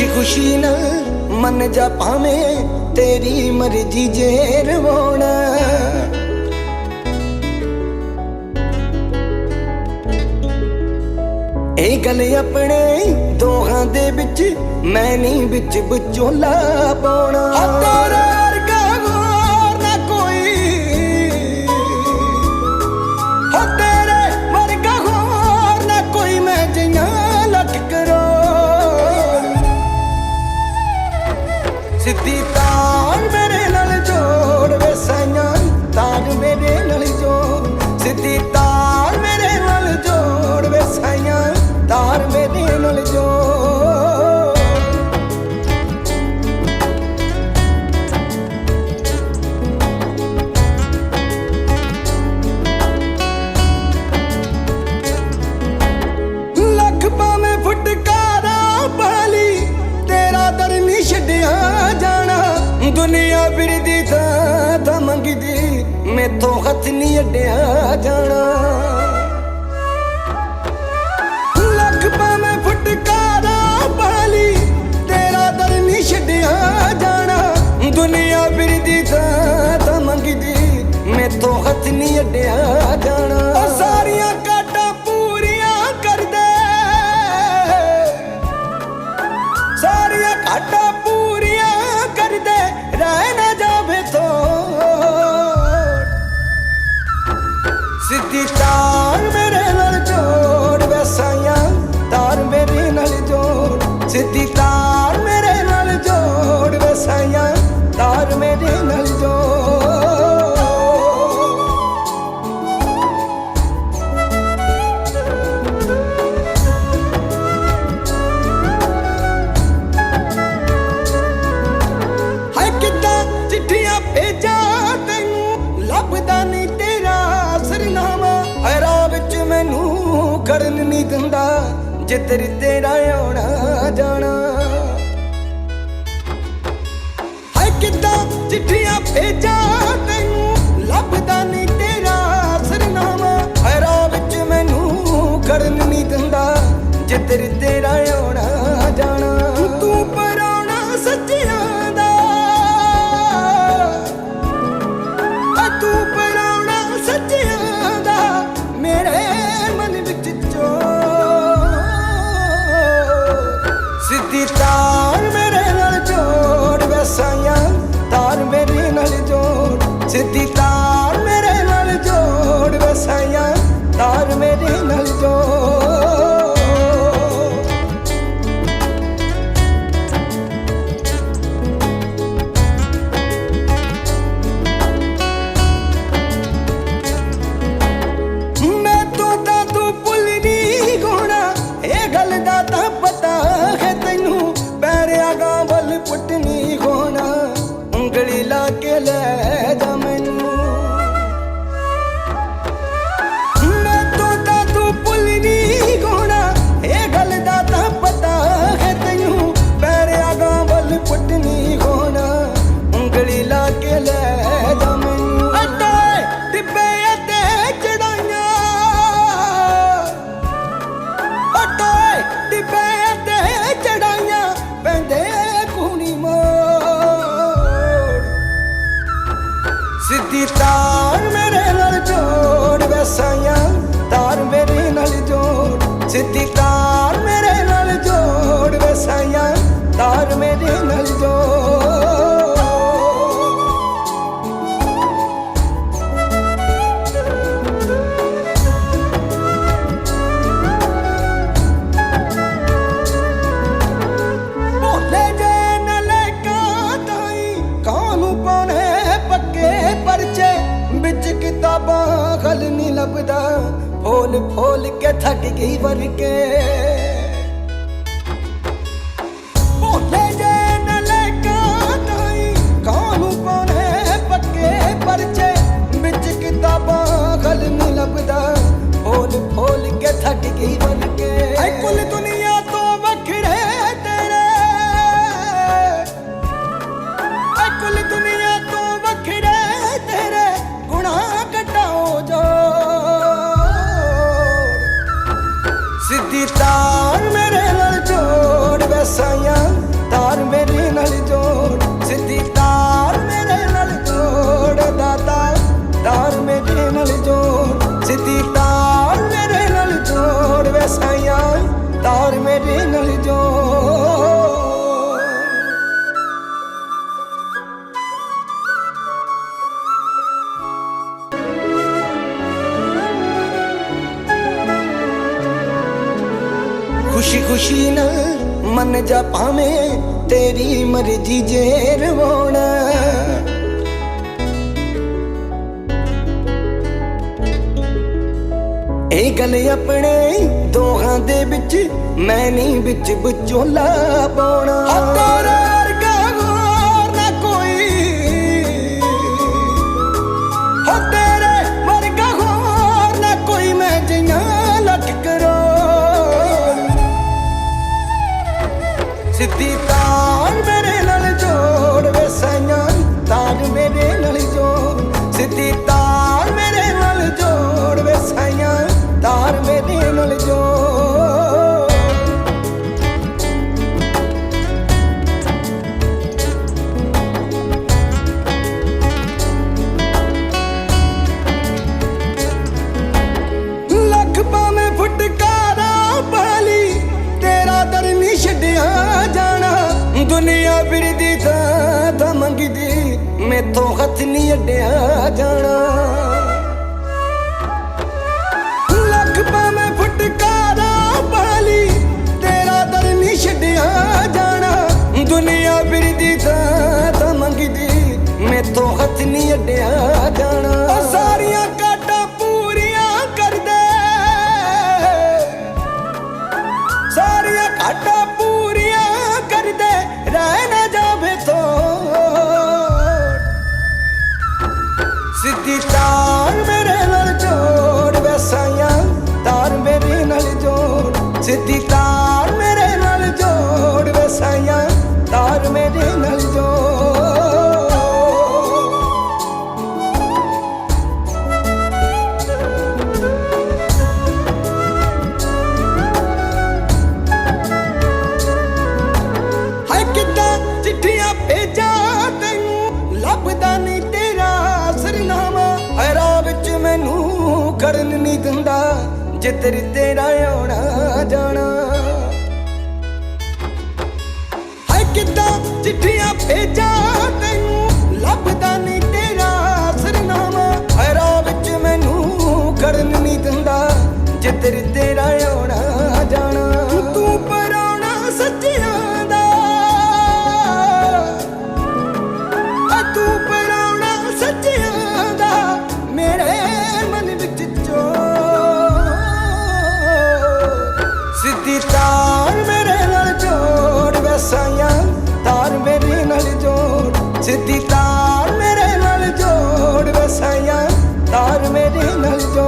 ਖੁਸ਼ੀ ਖੁਸ਼ੀ ਨਾਲ ਮਨ ਜਾ ਭਾਵੇਂ ਤੇਰੀ ਮਰਜ਼ੀ ਜੇ ਰਵਾਉਣਾ ਇਹ ਗੱਲ ਆਪਣੇ ਦੋਹਾਂ ਦੇ ਵਿੱਚ ਮੈਂ ਨਹੀਂ ਵਿੱਚ ਵਿਚੋਲਾ ਪਾਉਣਾ। ਦੁਨੀਆ ਫਿਰਦੀ ਤਾਂ ਤਾਂ ਮੰਗਦੀ, ਮੈਥੋਂ ਹੱਥ ਨਹੀਂ ਅੱਡਿਆ ਜਾਣਾ। ਲੱਖ ਪਾਵੇਂ ਫਟਕਾਰਾ ਤੇਰਾ ਛੱਡਿਆ ਜਾਣਾ। ਦੁਨੀਆ ਫਿਰਦੀ ਤਾਂ ਤਾਂ ਮੰਗਦੀ, ਮੈਥੋਂ ਹੱਥ ਨਹੀਂ ਅੱਡਿਆ ਜਾਣਾ। ਸਾਰੀਆਂ ਕਾਟਾਂ ਪੂਰੀਆਂ ਕਰਦੇ ਸਾਰੀਆਂ ਕਾਟਾਂ ফেরায় না যাবে তো স্মৃতিটা ਜਿੱਧਰ ਤੇਰਾ ਆਉਣਾ ਜਾਣਾ। ਹਾਏ, ਕਿੱਦਾਂ ਚਿੱਠੀਆਂ ਭੇਜਾਂ ਤੈਨੂੰ? ਲੱਭਦਾ ਨਹੀਂ ਤੇਰਾ ਸਰਨਾਮਾ। ਹਰਾ ਵਿੱਚ ਮੈਨੂੰ ਕਰਨ ਨਹੀਂ ਦਿੰਦਾ। ਜਿੱਧਰ ਤੇਰਾ Gitar mereler gör ve sen ਥੱਕ ਗਈ ਵਰਕੇ ਤਾਰ ਮੇਰੇ ਨਾਲ ਜੋ ਖੁਸ਼ੀ ਖੁਸ਼ੀ ਨਾਲ ਮਨ ਜਾ ਪਾਵੇਂ ਤੇਰੀ ਮਰਜ਼ੀ ਜੇ ਰਵਣਾ ਗੱਲ ਆਪਣੇ ਦੋਹਾਂ ਦੇ ਵਿੱਚ ਮੈਂ ਨਹੀਂ ਵਿੱਚ ਵਿਚੋਲਾ ਪਾਉਣਾ। ਤੇਰਾ ਨਹੀਂ ਅੱਡਿਆ ਜਾਣਾ। ਲੱਗ ਪਾ ਮੈਂ ਫਟਕਾਰਾ ਬਾਲੀ ਮੈਂ ਤੋਂ ਹੱਥ ਨਹੀਂ ਅੱਡਿਆ ਜਾਣਾ। ਸਾਰੀਆਂ ਕਾਟਾਂ ਪੂਰੀਆਂ ਕਰ ਸਾਰੀਆਂ ਕਾਟਾਂ guitar. ਤੇਰਾ ਆਉਣਾ ਜਾਣਾ। ਹਾਏ ਕਿੱਦਾਂ ਚਿੱਠੀਆਂ ਭੇਜਾਂ ನಷ್ಟೋ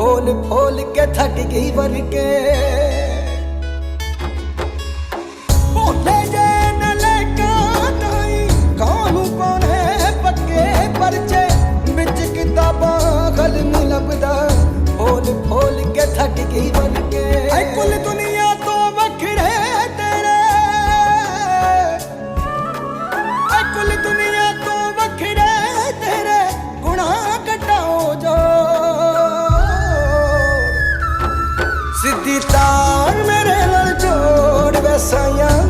ਫੋਲ ਫੋਲ ਕੇ ਥੱਕ ਗਈ ਵਰਕੇ ਪੱਕੇ ਪਰਚੇ? ਵਿੱਚ ਕਿਤਾਬਾਂ, ਖਲ ਨਹੀਂ ਲੱਭਦਾ। ਫੋਲ ਫੋਲ ਕੇ ਥੱਕ ਗਈ ਵਰਕੇ sayang